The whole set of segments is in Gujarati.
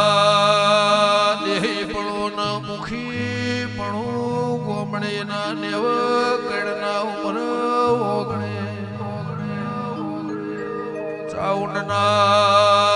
પાવળિયા દેહી પણો ના મુખી પણો ગોમડે ના નેવ કડના ઉપર ઓગણે. ચાઉંડના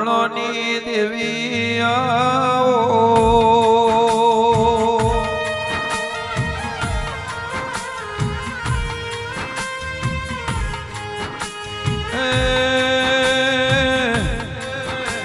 ઘટોણોની દેવી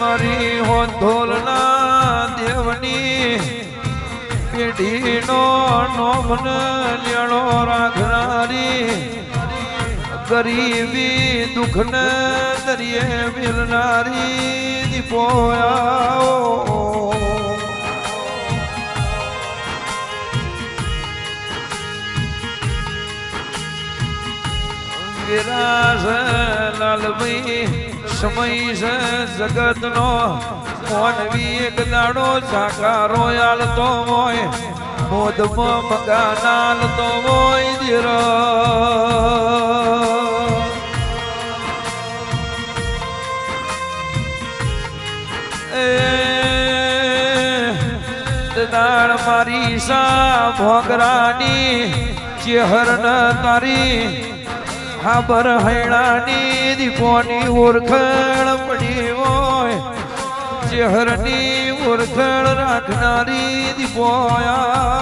મારી હોંધોલના દેવની પેઢીનો નોમન લેણો રાખનારી ગરીબી દુઃખને દરિયે મિલનારી દીપોયાઓ. વિરાજ લાલભાઈ, સમય છે જગતનો. મોનવી એક દાડો સાકારો આલતો હોય, મોદમાં મગાનાલ તો હોય દીર. દાણ મારી સા ભોગરાની ચેહર ન તારી હાબર હૈણાની દીપોની ઓળખણ પડી હોય. ચેહરની ઓળખણ રાખનારી દીપોયા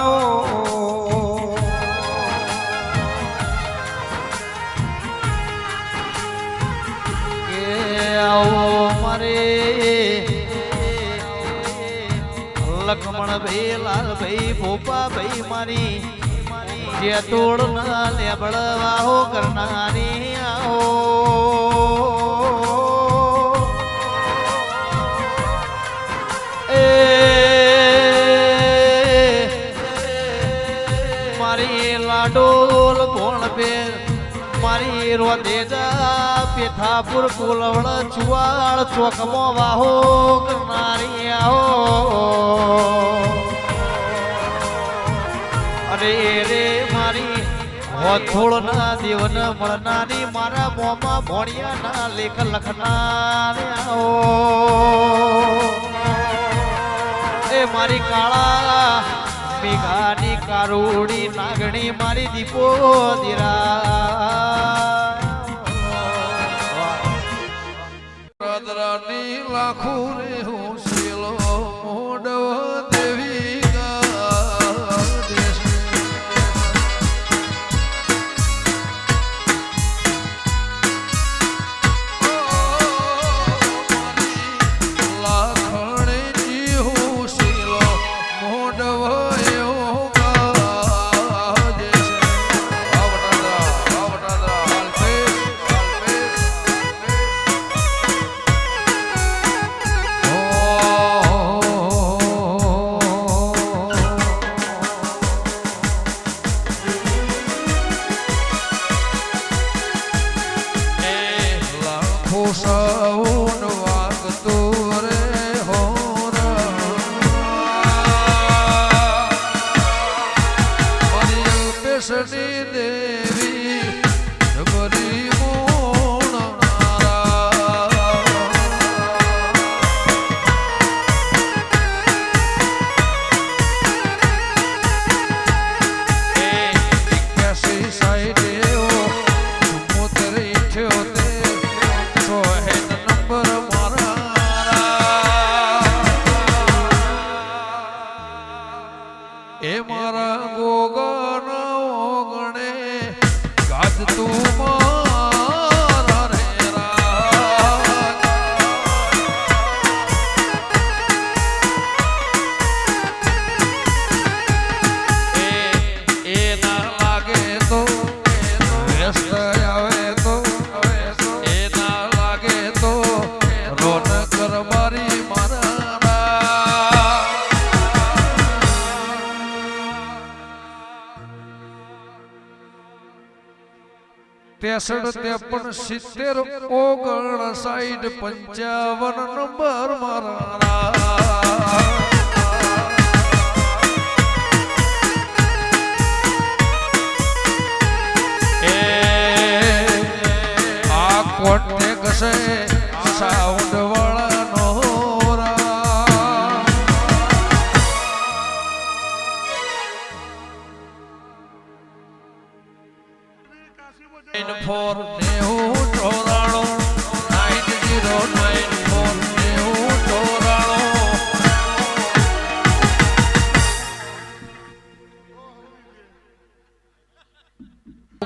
લખમણ ભાઈ લાલભાઈ ભોપા ભાઈ મારી જે તોડ ના લેબડ વાહો કરનારી આવો એ મારી લાડોલ કોણ પે મારી રોદેજા પેથાપુર કુલવડ ચુવાળ ચોકમો વાહો કરનારી આવો અરે રે મારી હોથોળ ના દેવન મળનારી મારા મોમાં ભોણિયા ના લેખ લખનાર આવો એ મારી કાળા મેઘાની કારોડી નાગણી મારી દીપો દીરા લાખું રે હું સૌન વાગતું ત્રેસઠ ત્રેપન સિત્તેર ઓગણ સાઈઠ પંચાવન નંબર મારા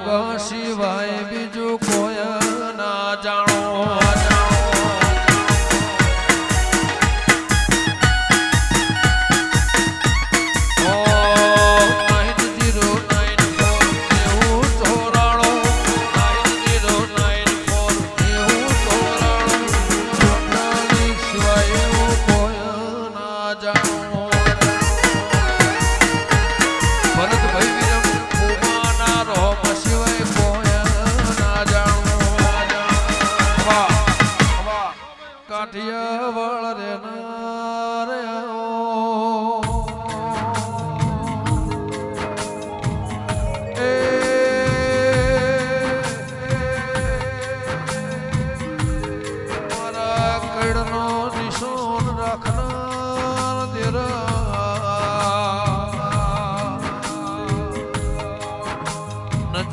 ગા સિવાય બીજું કોઈ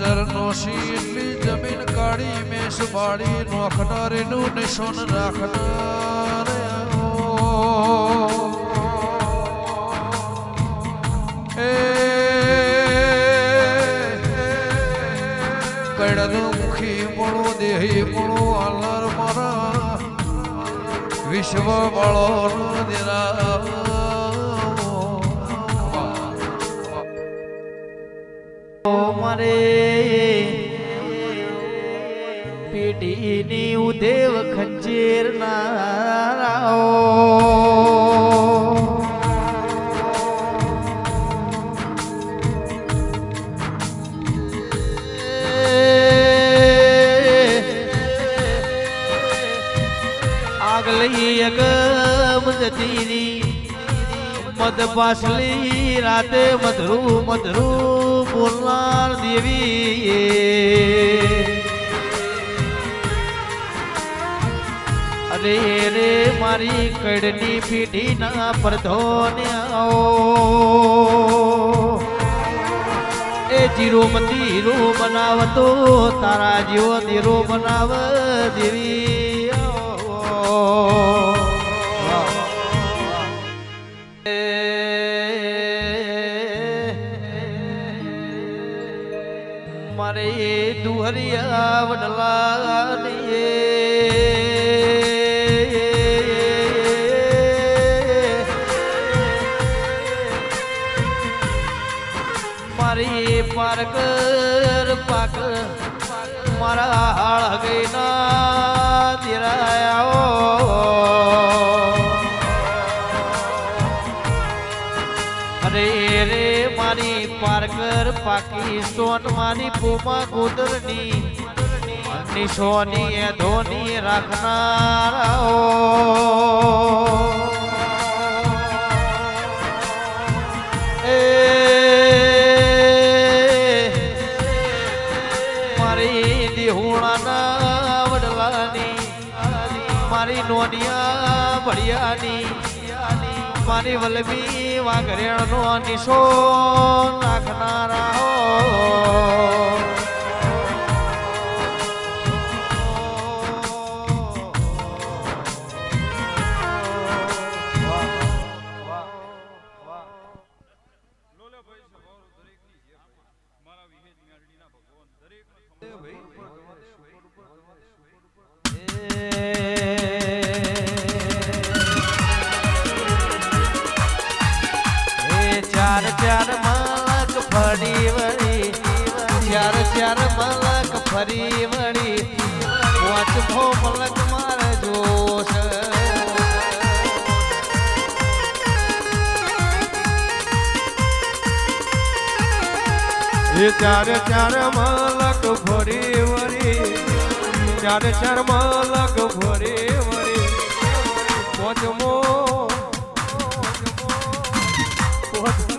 નજર નોશી એટલી જમીન કાઢી મેષ નોખનાર નોખનારીનું નિશોન રાખનાર. કડન મુખી મળો, દેહી મળો વિશ્વ બળો દિરા મારે. પેઢીની ઉદેવ ખંજેર નારાઓ આગલી અગમ જતીરી. મદ પાસલી રાતે મધરું મધરું બોલનાર દેવી અરે રે મારી કડની પીઢીના પ્રધોને આવો એ જીરો મતી હીરો બનાવતો તારા જીવો ધીરો બનાવ દેવી આવો. દુહરિયા વડલા મારી પારકર પાક મારા હાળ ગઈના દિરાયા અરે રે મારી પારકર પાકી સોન મારી પૂમા કુદરની નિશોની એ ધોની રાખનારાઓ. મારી વડલાની નોનિયા ભડિયાની મારી વલભી વાઘરેણનો નિશો નાખનારા હો. જોશ એ ચાર ચાર મલક ભરી વરી. ચાર ચાર મલક ભરી વરી. પોચમો પોચમો